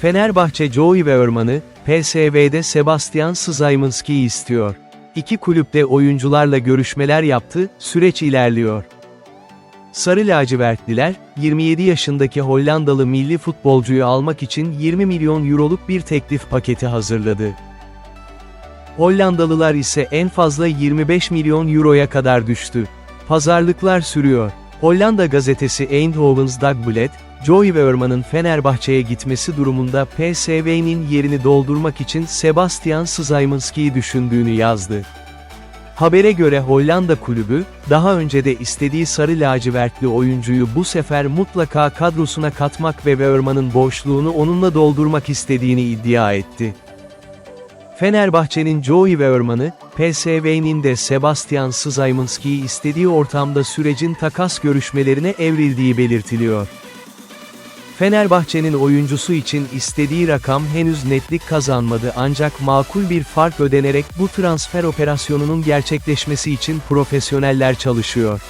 Fenerbahçe Joey ve Örman'ı, PSV'de Sebastian Szymanski'yi istiyor. İki kulüpte oyuncularla görüşmeler yaptı, süreç ilerliyor. Sarı lacivertliler, 27 yaşındaki Hollandalı milli futbolcuyu almak için 20 milyon euroluk bir teklif paketi hazırladı. Hollandalılar ise en fazla 25 milyon euroya kadar düştü. Pazarlıklar sürüyor. Hollanda gazetesi Eindhoven's Dagblad, Joey ve Örman'ın Fenerbahçe'ye gitmesi durumunda PSV'nin yerini doldurmak için Sebastian Szymanski'yi düşündüğünü yazdı. Habere göre Hollanda kulübü, daha önce de istediği sarı lacivertli oyuncuyu bu sefer mutlaka kadrosuna katmak ve Örman'ın boşluğunu onunla doldurmak istediğini iddia etti. Fenerbahçe'nin Joey ve Örman'ı, PSV'nin de Sebastian Szymanski'yi istediği ortamda sürecin takas görüşmelerine evrildiği belirtiliyor. Fenerbahçe'nin oyuncusu için istediği rakam henüz netlik kazanmadı ancak makul bir fark ödenerek bu transfer operasyonunun gerçekleşmesi için profesyoneller çalışıyor.